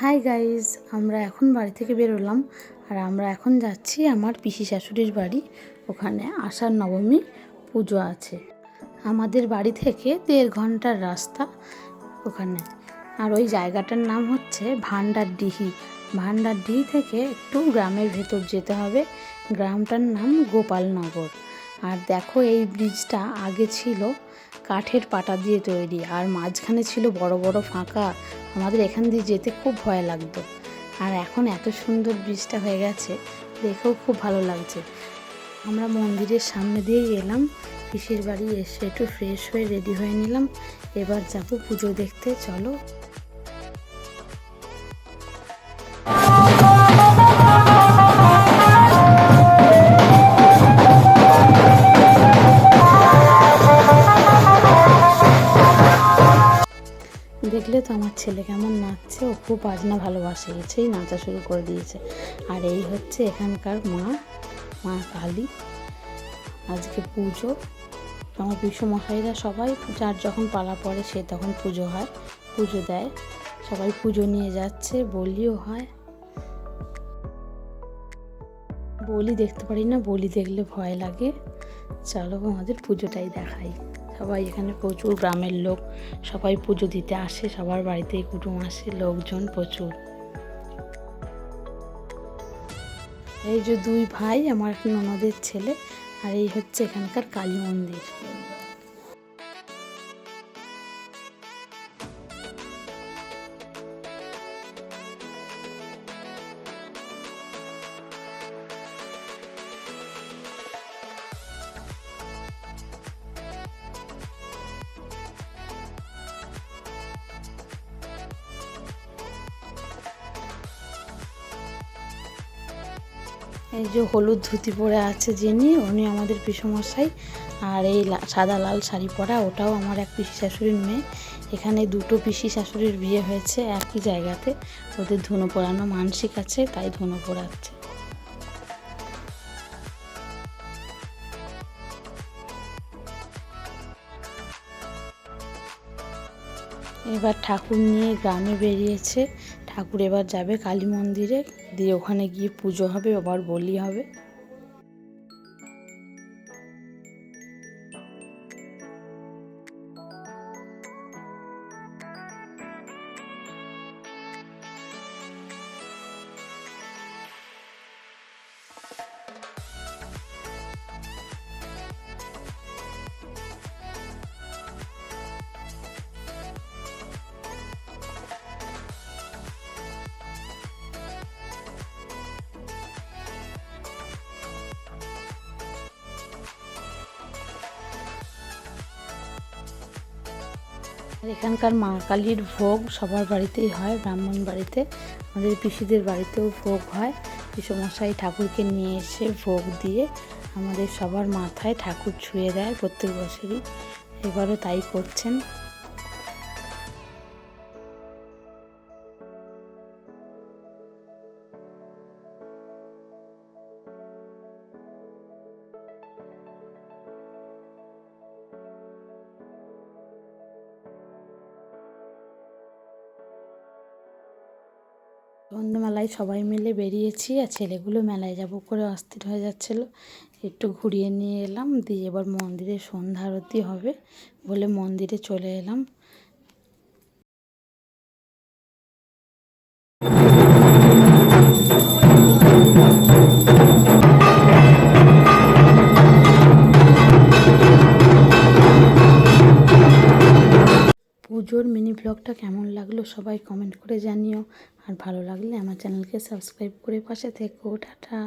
Hi guys আমরা এখন বাড়ি থেকে বেরোলাম আর আমরা এখন যাচ্ছি আমার পিসি শাশুড়ির বাড়ি। ওখানে আষাঢ় নবমী পুজো আছে। আমাদের বাড়ি থেকে দেড় ঘণ্টার রাস্তা ওখানে। আর ওই জায়গাটার নাম হচ্ছে ভান্ডারডিহি ভান্ডারডিহি থেকে একটু গ্রামের ভেতর যেতে হবে। গ্রামটার নাম গোপালনগর। আর দেখো এই ব্রিজটা আগে ছিল কাঠের পাটা দিয়ে তৈরি, আর মাঝখানে ছিল বড় বড় ফাঁকা। আমাদের এখান দিয়ে যেতে খুব ভয় লাগতো। আর এখন এত সুন্দর ব্রিজটা হয়ে গেছে, দেখেও খুব ভালো লাগছে। আমরা মন্দিরের সামনে দিয়েই এলাম, পিসির বাড়ি এসে একটু ফ্রেশ হয়ে রেডি হয়ে নিলাম। এবার যাব পুজো দেখতে, চলো। দেখলে তো আমার ছেলে কেমন নাচছে, ও খুব বাজনা ভালোবাসে, এসেই নাচা শুরু করে দিয়েছে। আর এই হচ্ছে এখানকার মা মা কালী। আজকে পুজো। আমার বিশ্বমশাইরা সবাই, যার যখন পালা পড়ে সে তখন পুজো হয়, পুজো দেয়। সবাই পুজো নিয়ে যাচ্ছে, বলিও হয়। বলি দেখতে পারি না, বলি দেখলে ভয় লাগে। চলো আমাদের পুজোটাই দেখাই। সবাই এখানে প্রচুর গ্রামের লোক, সবাই পুজো দিতে আসে, সবার বাড়িতে কুটুম আসে, লোকজন প্রচুর। এই যে দুই ভাই, আমার ননদের ছেলে, আর এই হচ্ছে এখানকার কালী মন্দির। এই যে হলুদ ধুতি পরে আছে যিনি, উনি আমাদের পিসমশাই। আর এই সাদা লাল শাড়ি পরা, ওটাও আমার এক পিসি শাশুড়ির মেয়ে। এখানে দুটো পিসি শাশুড়ির বিয়ে হয়েছে একই জায়গাতে। ওদের ধুনো পোড়ানো মানসিক আছে, তাই ধুনো পোড়াচ্ছে এবার ঠাকুর নিয়ে গ্রামে বেরিয়েছে। ঠাকুর এবার যাবে কালী মন্দিরে দিয়ে ওখানে গিয়ে পুজো হবে আবার বলি হবে। আর এখানকার মা কালীর ভোগ সবার বাড়িতেই হয়, ব্রাহ্মণ বাড়িতে। আমাদের পিসিদের বাড়িতেও ভোগ হয়। পিসমশাই ঠাকুরকে নিয়ে এসে ভোগ দিয়ে আমাদের সবার মাথায় ঠাকুর ছুঁয়ে দেয় প্রত্যেক বছরই। এবারও তাই করছেন। সন্ধ্যেবেলায় সবাই মিলে বেরিয়েছি আর ছেলেগুলো মেলায় যাব করে অস্থির হয়ে যাচ্ছিল। একটু ঘুরিয়ে নিয়ে এলাম, দিয়ে এবার মন্দিরে সন্ধ্যা আরতি হবে বলে মন্দিরে চলে এলাম। পুজোর মিনি ব্লগটা কেমন লাগল সবাই কমেন্ট করে জানিও। আর ভালো লাগলে আমার চ্যানেলকে সাবস্ক্রাইব করে পাশে থেকো টাটা।